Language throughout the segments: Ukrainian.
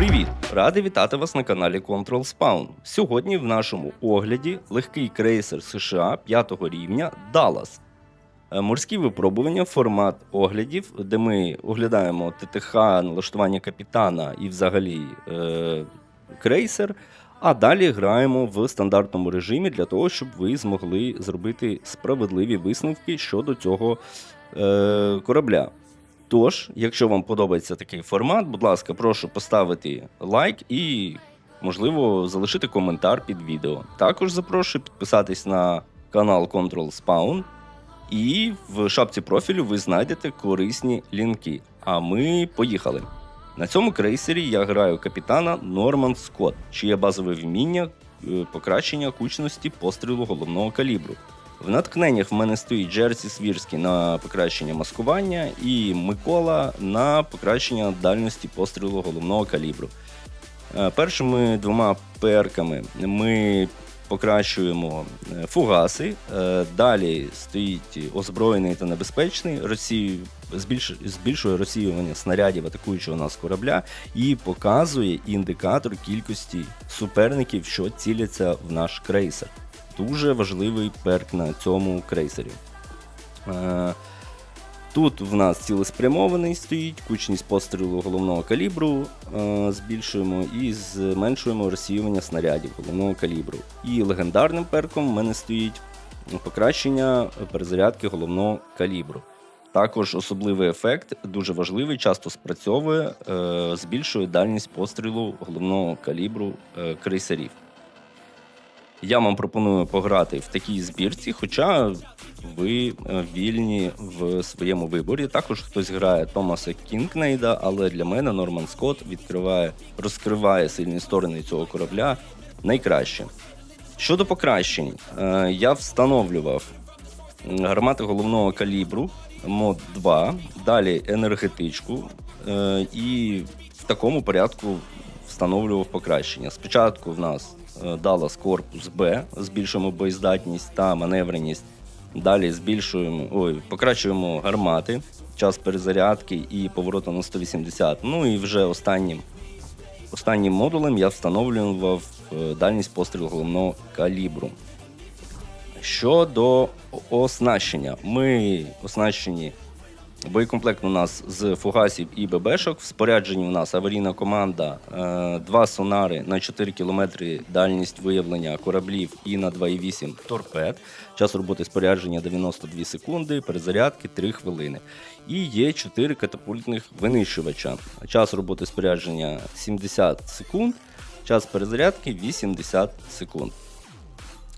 Привіт! Радий вітати вас на каналі Control Spawn. Сьогодні в нашому огляді легкий крейсер США 5 рівня Dallas. Е, Морські випробування, формат оглядів, де ми оглядаємо ТТХ, налаштування капітана і взагалі е, крейсер. А далі граємо в стандартному режимі для того, щоб ви змогли зробити справедливі висновки щодо цього е, корабля. Тож, якщо вам подобається такий формат, будь ласка, прошу поставити лайк і, можливо, залишити коментар під відео. Також запрошую підписатись на канал Control Spawn. І в шапці профілю ви знайдете корисні лінки. А ми поїхали. На цьому крейсері я граю капітана Норман Скотт, чиє базове вміння е, покращення кучності пострілу головного калібру. В натхненнях в мене стоїть Джерсі Свірський на покращення маскування і Микола на покращення дальності пострілу головного калібру. Е, Першими двома перками ми покращуємо е, фугаси. Е, Далі стоїть озброєний та небезпечний, збільш, збільшує розсіювання снарядів атакуючого нас корабля і показує індикатор кількості суперників, що ціляться в наш крейсер. Дуже важливий перк на цьому крейсері. Е, Тут в нас цілеспрямований стоїть, кучність пострілу головного калібру е, збільшуємо і зменшуємо розсіювання снарядів головного калібру. І легендарним перком в мене стоїть покращення перезарядки головного калібру. Також особливий ефект, дуже важливий, часто спрацьовує, е, збільшує дальність пострілу головного калібру е, крейсерів. Я вам пропоную пограти в такій збірці, хоча ви е, вільні в своєму виборі. Також хтось грає Томаса Кінкнейда, але для мене Норман Скотт відкриває, розкриває сильні сторони цього корабля найкраще. Щодо покращень, е, я встановлював гармати головного калібру мод 2, далі енергетичку е, і в такому порядку встановлював покращення. Спочатку в нас е, Dallas корпус Б, збільшуємо боєздатність та маневреність. Далі збільшуємо, ой, покращуємо гармати, час перезарядки і повороту на 180. Ну і вже останнім, останнім модулем я встановлював е, дальність пострілу головного калібру. Щодо оснащення, ми оснащені боєкомплект у нас з фугасів і ББшок. В спорядженні у нас аварійна команда, е, два сонари на 4 км дальність виявлення кораблів і на 2,8 торпед. Час роботи спорядження 92 секунди, перезарядки 3 хвилини. І є 4 катапультних винищувача. Час роботи спорядження 70 секунд, час перезарядки 80 секунд.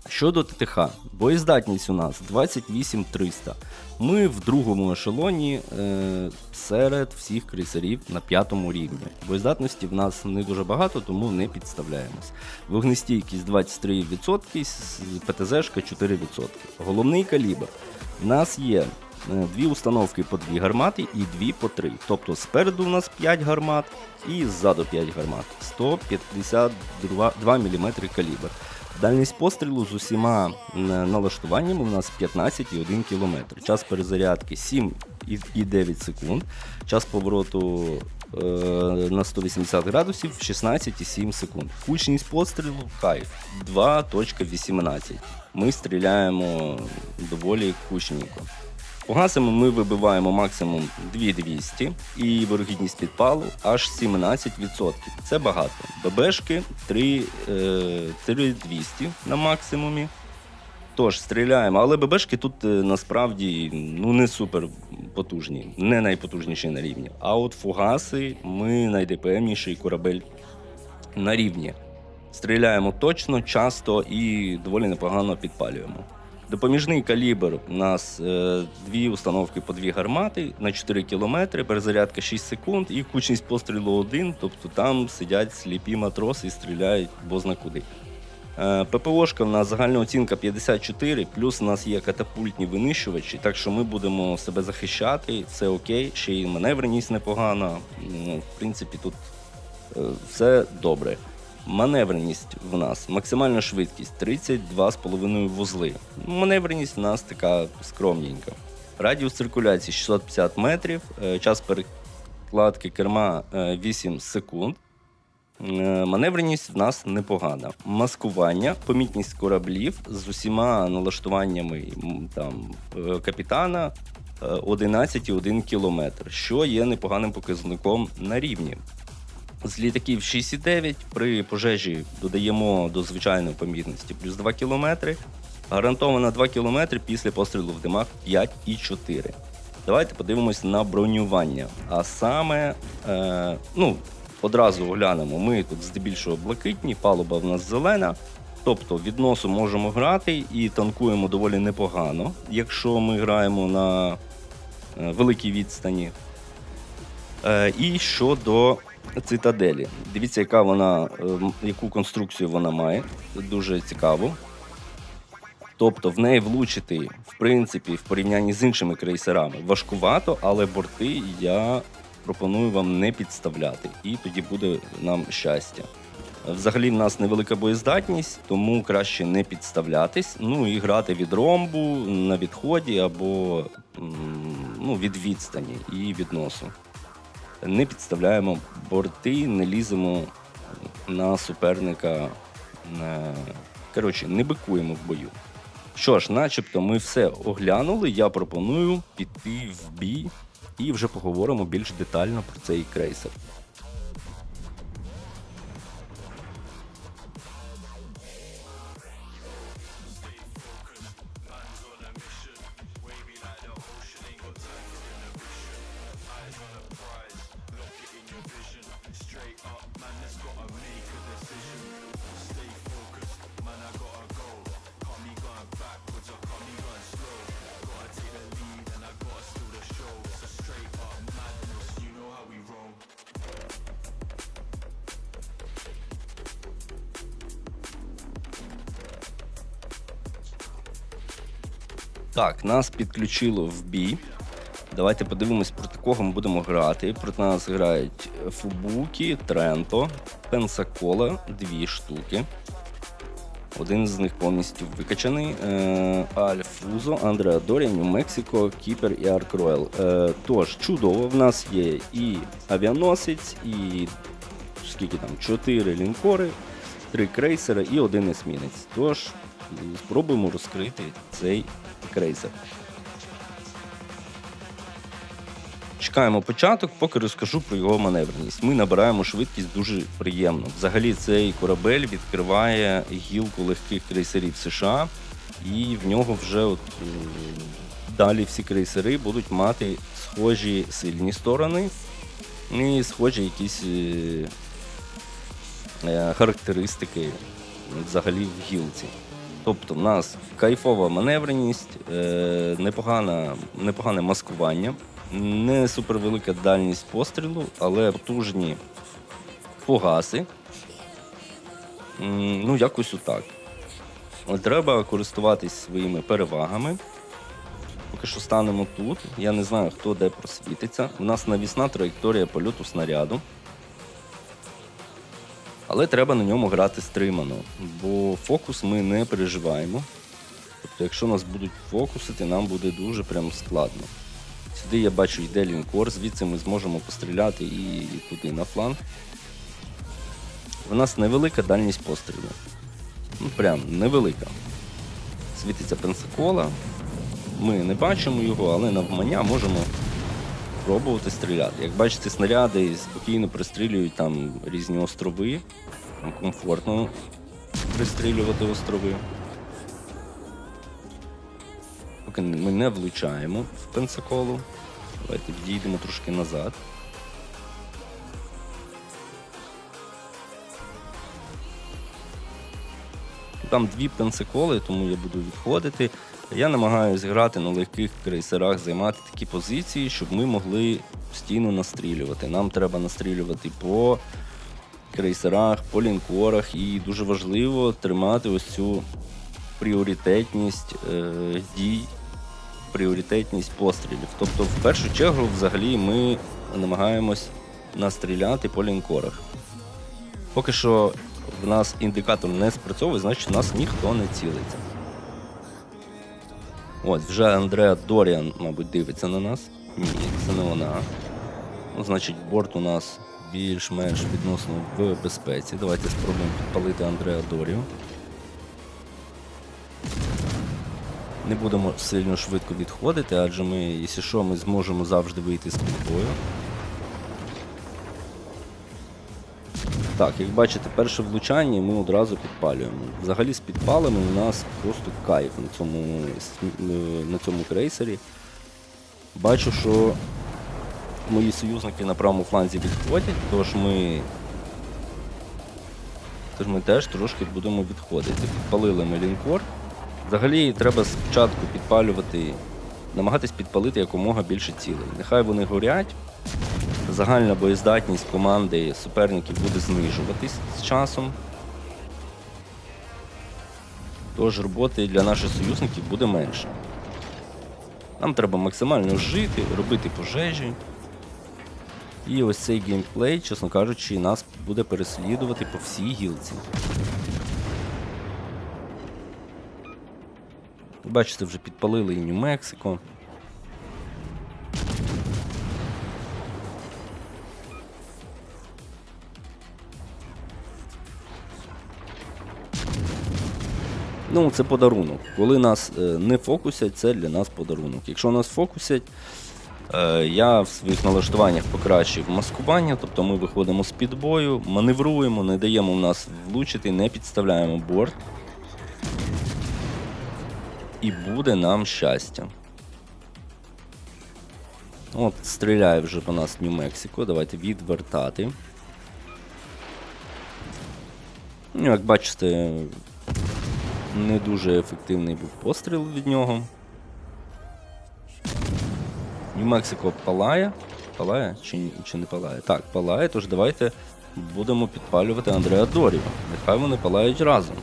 Щодо ТТХ, боєздатність у нас 28300. Ми в другому ешелоні е, серед всіх крейсерів на п'ятому рівні. Боєздатності в нас не дуже багато, тому не підставляємось. Вогнестійкість 23%, с- ПТЗшка 4%. Головний калібр. У нас є е, дві установки по дві гармати і дві по три. Тобто спереду у нас 5 гармат і ззаду 5 гармат. 152 мм калібр. Дальність пострілу з усіма налаштуваннями у нас 15,1 км. Час перезарядки 7,9 секунд. Час повороту е, на 180 градусів 16,7 секунд. Кучність пострілу кайф 2.18. Ми стріляємо доволі кучненько. Фугасами ми вибиваємо максимум 2200 і вирогідність підпалу аж 17%. Це багато. ББшки 3, е, 3200 на максимумі. Тож стріляємо, але ББшки тут е, насправді ну, не супер потужні, не найпотужніші на рівні. А от фугаси ми найдепемніший корабель на рівні. Стріляємо точно, часто і доволі непогано підпалюємо. Допоміжний калібр у нас е, дві установки по дві гармати на 4 км, перезарядка 6 секунд і кучність пострілу 1, тобто там сидять сліпі матроси і стріляють бозна куди. Е, ППОшка в нас загальна оцінка 54, плюс у нас є катапультні винищувачі, так що ми будемо себе захищати, все окей, ще й маневреність непогана. В принципі, тут е, все добре. Маневреність в нас, максимальна швидкість 32,5 вузли. Маневреність в нас така скромненька. Радіус циркуляції 650 метрів, е, час перекладки керма е, 8 секунд. Е, Маневреність в нас непогана. Маскування, помітність кораблів з усіма налаштуваннями там, е, капітана е, 11,1 км, що є непоганим показником на рівні. З літаків 6,9 при пожежі додаємо до звичайної помітності плюс 2 км. Гарантовано 2 км після пострілу в димах 5,4. Давайте подивимось на бронювання. А саме, е, ну, одразу оглянемо, ми тут здебільшого блакитні, палуба в нас зелена. Тобто відносу можемо грати і танкуємо доволі непогано, якщо ми граємо на е, великій відстані. Е, і щодо цитаделі. Дивіться, яка вона, е, яку конструкцію вона має. Дуже цікаво. Тобто в неї влучити, в принципі, в порівнянні з іншими крейсерами важкувато, але борти я пропоную вам не підставляти, і тоді буде нам щастя. Взагалі, в нас невелика боєздатність, тому краще не підставлятись. Ну і грати від ромбу на відході або ну, від відстані і відносу. Не підставляємо борти, не ліземо на суперника. е, Коротше, не бикуємо в бою. Що ж, начебто ми все оглянули. Я пропоную піти в бій і вже поговоримо більш детально про цей крейсер. Так, нас підключило в бій. Давайте подивимось, проти кого ми будемо грати. Проти нас грають Фубукі, Тренто, Пенсакола, дві штуки. Один з них повністю викачаний. Е, Альфузо, Андреа Дорія, Нью-Мексико, Кіпер і Арк Роял. Е, тож, чудово, в нас є і авіаносець, і скільки там, чотири лінкори, три крейсери і один есмінець. Тож, спробуємо розкрити цей крейсер. Чекаємо початок, поки розкажу про його маневреність. Ми набираємо швидкість дуже приємно. Взагалі, цей корабель відкриває гілку легких крейсерів США, і в нього вже от е, далі всі крейсери будуть мати схожі сильні сторони і схожі якісь е, е, характеристики взагалі в гілці. Тобто в нас кайфова маневреність, е, непогана, непогане маскування, не супервелика дальність пострілу, але потужні фугаси. Ну, якось отак. Треба користуватись своїми перевагами. Поки що станемо тут. Я не знаю, хто де просвітиться. У нас навісна траєкторія польоту снаряду. Але треба на ньому грати стримано, бо фокус ми не переживаємо. Тобто, якщо нас будуть фокусити, нам буде дуже прям складно. Сюди я бачу йде лінкор, звідси ми зможемо постріляти і туди на фланг. У нас невелика дальність пострілу. Ну, прям невелика. Світиться пенсакола. Ми не бачимо його, але навмання можемо пробувати стріляти. Як бачите, снаряди спокійно пристрілюють там різні острови. Комфортно пристрілювати острови. Поки ми не влучаємо в пенсаколу. Давайте відійдемо трошки назад. Там дві пенсиколи, тому я буду відходити. Я намагаюся грати на легких крейсерах, займати такі позиції, щоб ми могли постійно настрілювати. Нам треба настрілювати по крейсерах, по лінкорах, і дуже важливо тримати ось цю пріоритетність е, дій, пріоритетність пострілів. Тобто, в першу чергу, взагалі, ми намагаємось настріляти по лінкорах. Поки що в нас індикатор не спрацьовує, значить у нас ніхто не цілиться. От, вже Андреа Доріан, мабуть, дивиться на нас. Ні, це не вона. Ну, значить, борт у нас більш-менш відносно в безпеці. Давайте спробуємо підпалити Андреа Доріо. Не будемо сильно швидко відходити, адже ми, якщо що, ми зможемо завжди вийти з під бою. Так, як бачите, перше влучання ми одразу підпалюємо. Взагалі з підпалами у нас просто кайф на цьому, на цьому крейсері. Бачу, що мої союзники на правому фланзі відходять, тож ми. Тож ми теж трошки будемо відходити. Підпалили ми лінкор. Взагалі треба спочатку підпалювати, намагатись підпалити якомога більше цілей. Нехай вони горять. Загальна боєздатність команди суперників буде знижуватись з часом. Тож роботи для наших союзників буде менше. Нам треба максимально жити, робити пожежі. І ось цей геймплей, чесно кажучи, нас буде переслідувати по всій гілці. Бачите, вже підпалили і Нью-Мексико. Ну, це подарунок. Коли нас е, не фокусять, це для нас подарунок. Якщо нас фокусять, е, я в своїх налаштуваннях покращив маскування, тобто ми виходимо з під бою, маневруємо, не даємо в нас влучити, не підставляємо борт. І буде нам щастя. От, стріляє вже по нас Нью-Мексико. Давайте відвертати. Ну, як бачите, не дуже ефективний був постріл від нього. Нью-Мексико палає. Палає чи, чи не палає? Так, палає, тож давайте будемо підпалювати Андреа Доріва. Нехай вони палають разом.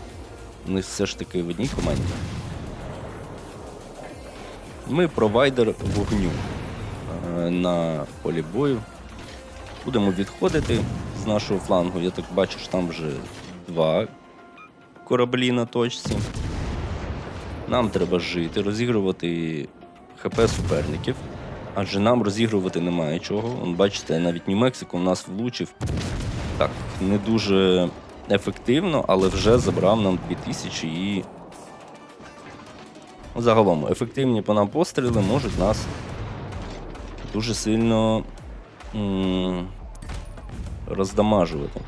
Вони все ж таки в одній команді. Ми провайдер вогню е, на полі бою. Будемо відходити з нашого флангу. Я так бачу, що там вже два кораблі на точці. Нам треба жити, розігрувати ХП суперників. Адже нам розігрувати немає чого. Вон, бачите, навіть Нью-Мексико в нас влучив. Так, не дуже ефективно, але вже забрав нам 2000 і. Загалом, ефективні по нам постріли можуть нас дуже сильно роздамажувати.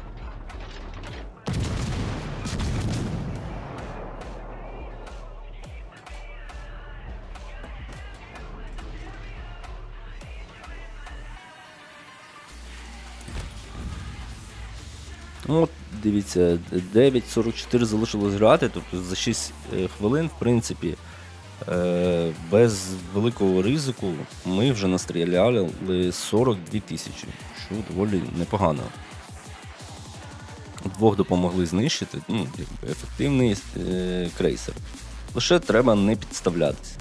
Ну, от, дивіться, 9.44 залишилось грати, тобто за 6 е, хвилин, в принципі, без великого ризику ми вже настріляли 42 тисячі, що доволі непогано. Двох допомогли знищити, ну, ефективний е, крейсер. Лише треба не підставлятися.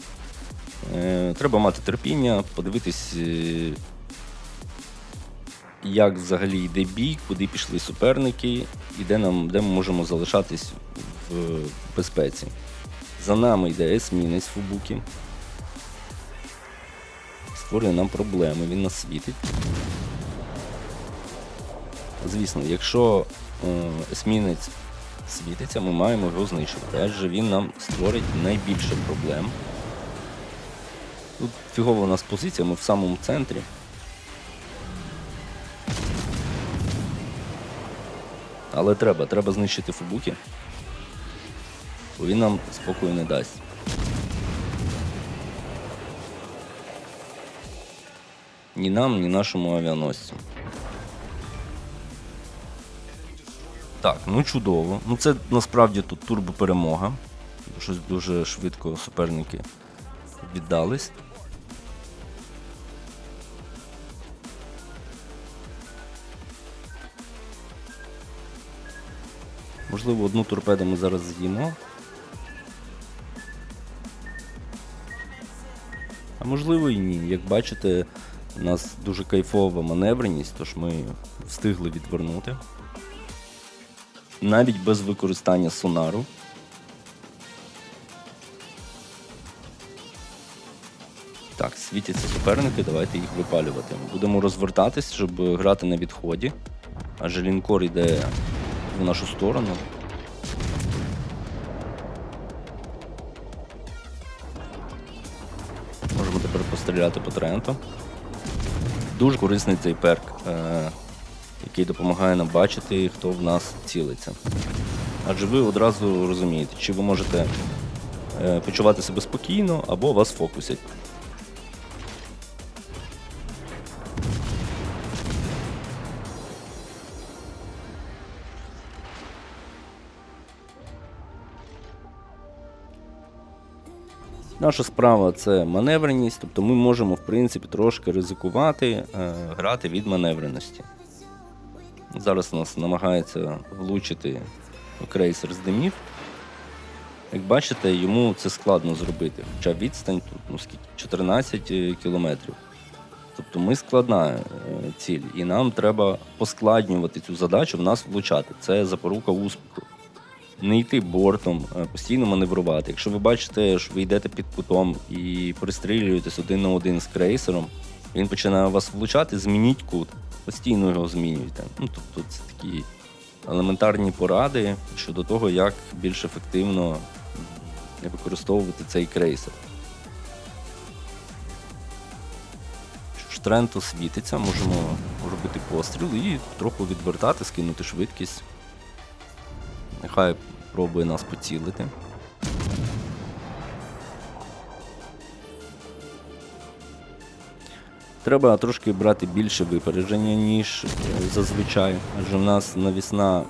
Е, треба мати терпіння, подивитись. Е, як взагалі йде бій, куди пішли суперники, і де, нам, де ми можемо залишатись в безпеці. За нами йде есмінець Фубуки. Створює нам проблеми, він нас світить. Звісно, якщо е, есмінець світиться, ми маємо його знищувати, адже він нам створить найбільше проблем. Тут фігова у нас позиція, ми в самому центрі. Але треба, треба знищити Фубуки. Бо він нам спокою не дасть. Ні нам, ні нашому авіаносцю. Так, ну чудово. Ну це насправді тут турбоперемога. Щось дуже швидко суперники віддались. Можливо, одну торпеду ми зараз з'їмо. А можливо і ні. Як бачите, у нас дуже кайфова маневреність, тож ми встигли відвернути. Навіть без використання сонару. Так, світяться суперники, давайте їх випалювати. Будемо розвертатись, щоб грати на відході. Адже лінкор йде в нашу сторону. Постріляти по Тренту. Дуже корисний цей перк, е- який допомагає нам бачити, хто в нас цілиться. Адже ви одразу розумієте, чи ви можете е, почувати себе спокійно, або вас фокусять. Наша справа це маневреність, тобто ми можемо, в принципі, трошки ризикувати, е, грати від маневреності. Зараз нас намагається влучити крейсер з димів. Як бачите, йому це складно зробити. Хоча відстань тут ну, скільки? 14 кілометрів. Тобто ми складна е, ціль, і нам треба поскладнювати цю задачу, в нас влучати. Це запорука успіху. Не йти бортом, е, постійно маневрувати. Якщо ви бачите, що ви йдете під кутом і пристрілюєтесь один на один з крейсером, він починає вас влучати, змініть кут. Постійно його змінюйте. Ну, тобто це такі елементарні поради щодо того, як більш ефективно використовувати цей крейсер. Що ж Тренто світиться, можемо робити постріл і трохи відвертати, скинути швидкість. Нехай пробує нас поцілити. Треба трошки брати більше випередження, ніж зазвичай, адже в нас навісна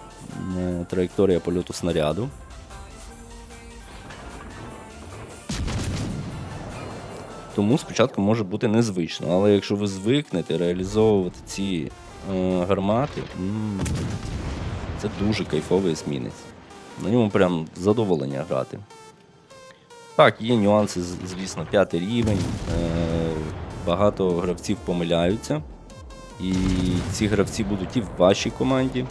е, траєкторія польоту снаряду. Тому спочатку може бути незвично, але якщо ви звикнете реалізовувати ці е, гармати, це дуже кайфовий есмінець. На ньому прям задоволення грати. Так, є нюанси, звісно, п'ятий рівень. Е, багато гравців помиляються. І ці гравці будуть і в вашій команді.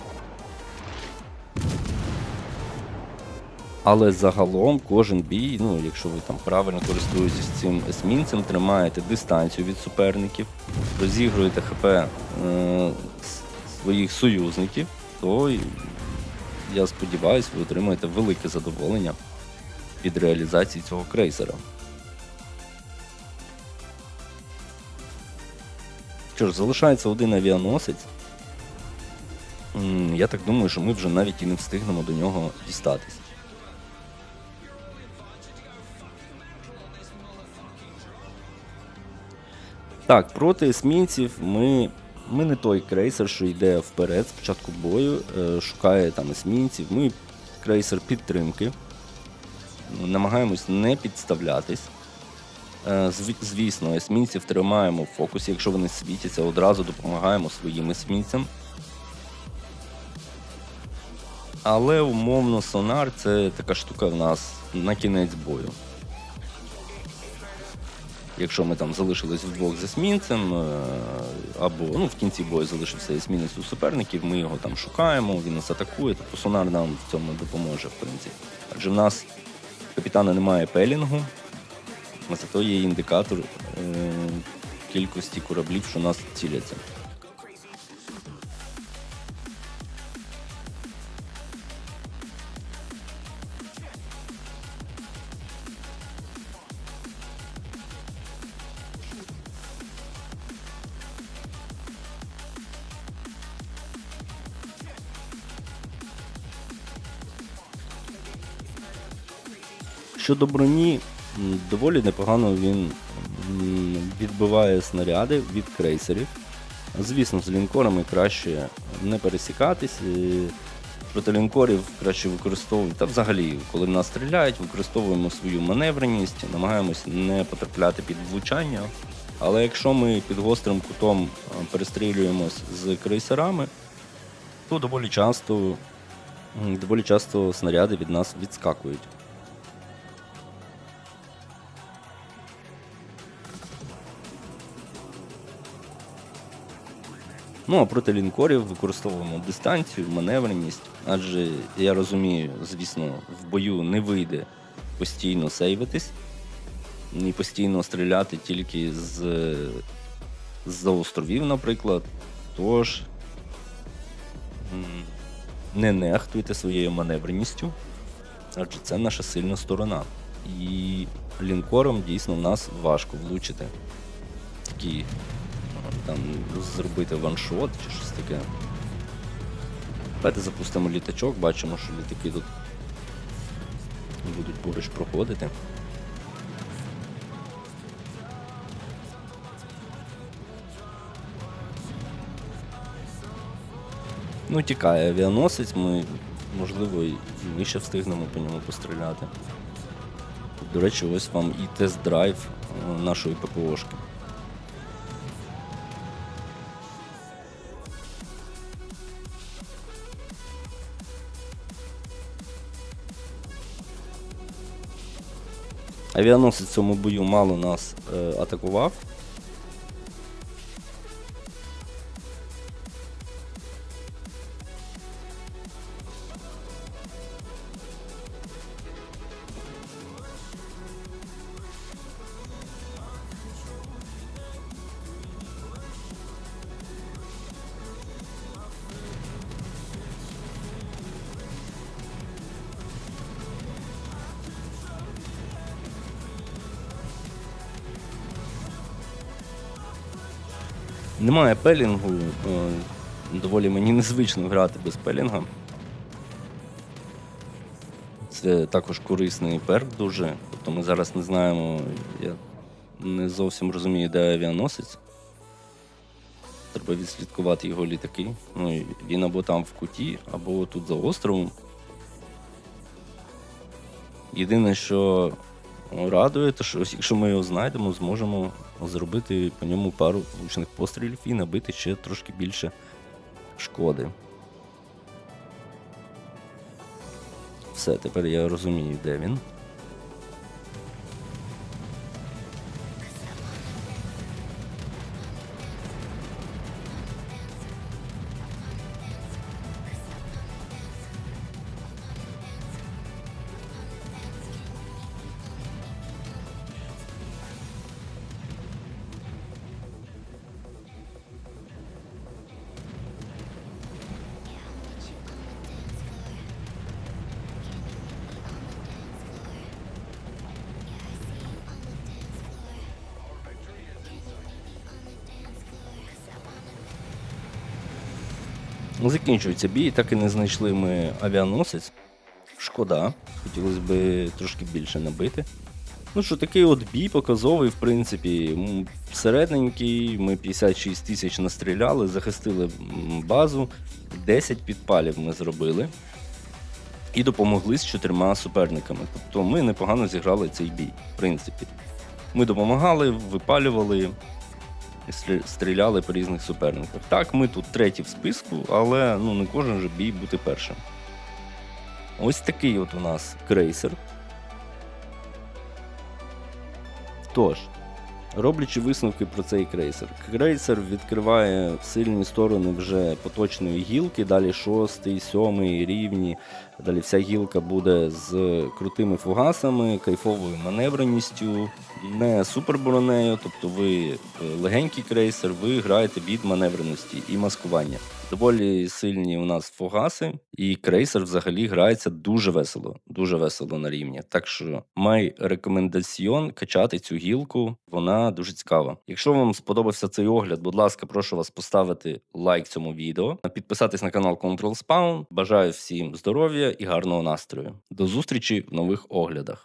Але загалом кожен бій, ну, якщо ви там правильно користуєтесь цим есмінцем, тримаєте дистанцію від суперників, розігруєте ХП е, своїх союзників, то я сподіваюся, ви отримаєте велике задоволення від реалізації цього крейсера. Що ж, залишається один авіаносець. Я так думаю, що ми вже навіть і не встигнемо до нього дістатись. Так, проти есмінців ми, ми не той крейсер, що йде вперед з початку бою, е, шукає там есмінців. Ми крейсер підтримки. Намагаємось не підставлятись. Е, Звісно, есмінців тримаємо в фокусі, якщо вони світяться, одразу допомагаємо своїм есмінцям. Але умовно сонар це така штука в нас на кінець бою. Якщо ми там залишились вдвох з есмінцем, е, або ну, в кінці бою залишився есмінець у суперників, ми його там шукаємо, він нас атакує, тобто сонар нам в цьому допоможе, в принципі. Адже в нас капітана немає пелінгу, зато є індикатор е, кількості кораблів, що нас ціляться. Щодо броні, доволі непогано він відбиває снаряди від крейсерів. Звісно, з лінкорами краще не пересікатись. Проти лінкорів краще використовувати, та взагалі, коли в нас стріляють, використовуємо свою маневреність, намагаємось не потрапляти під влучання. Але якщо ми під гострим кутом е, перестрілюємось з крейсерами, то доволі часто, доволі часто снаряди від нас відскакують. Ну а проти лінкорів використовуємо дистанцію, маневреність, адже я розумію, звісно, в бою не вийде постійно сейвитись. і постійно стріляти тільки з, з островів, наприклад. Тож не нехтуйте своєю маневреністю, адже це наша сильна сторона. І лінкором дійсно нас важко влучити. Такі там зробити ваншот чи щось таке. Давайте запустимо літачок, бачимо, що літаки тут будуть поруч проходити. Ну, тікає авіаносець, ми, можливо, і ми ще встигнемо по ньому постріляти. До речі, ось вам і тест-драйв е, нашої ППОшки. Авіаносець в цьому бою мало нас е, атакував. Немає пелінгу. е, Доволі мені незвично грати без пелінга. Це також корисний перк дуже. Тобто ми зараз не знаємо, я не зовсім розумію, де авіаносець. Треба відслідкувати його літаки. Ну, він або там в куті, або тут за островом. Єдине, що радує, то що якщо ми його знайдемо, зможемо зробити по ньому пару влучних пострілів і набити ще трошки більше шкоди. Все, тепер я розумію, де він. Закінчується бій, так і не знайшли ми авіаносець. Шкода, хотілося б трошки більше набити. Ну що, такий от бій показовий, в принципі, середненький. Ми 56 тисяч настріляли, захистили базу, 10 підпалів ми зробили. І допомогли з чотирма суперниками. Тобто ми непогано зіграли цей бій, в принципі. Ми допомагали, випалювали, стріляли по різних суперниках. Так, ми тут треті в списку, але ну, не кожен же бій бути першим. Ось такий от у нас крейсер. Тож, роблячи висновки про цей крейсер, крейсер відкриває сильні сторони вже поточної гілки, далі шостий, сьомий рівні. Далі вся гілка буде з крутими фугасами, кайфовою маневреністю, не суперборонею, тобто ви е, легенький крейсер, ви граєте від маневреності і маскування. Доволі сильні у нас фугаси, і крейсер взагалі грається дуже весело, дуже весело на рівні. Так що май рекомендаціон качати цю гілку, вона дуже цікава. Якщо вам сподобався цей огляд, будь ласка, прошу вас поставити лайк цьому відео, підписатись на канал Control Spawn. Бажаю всім здоров'я і гарного настрою. До зустрічі в нових оглядах.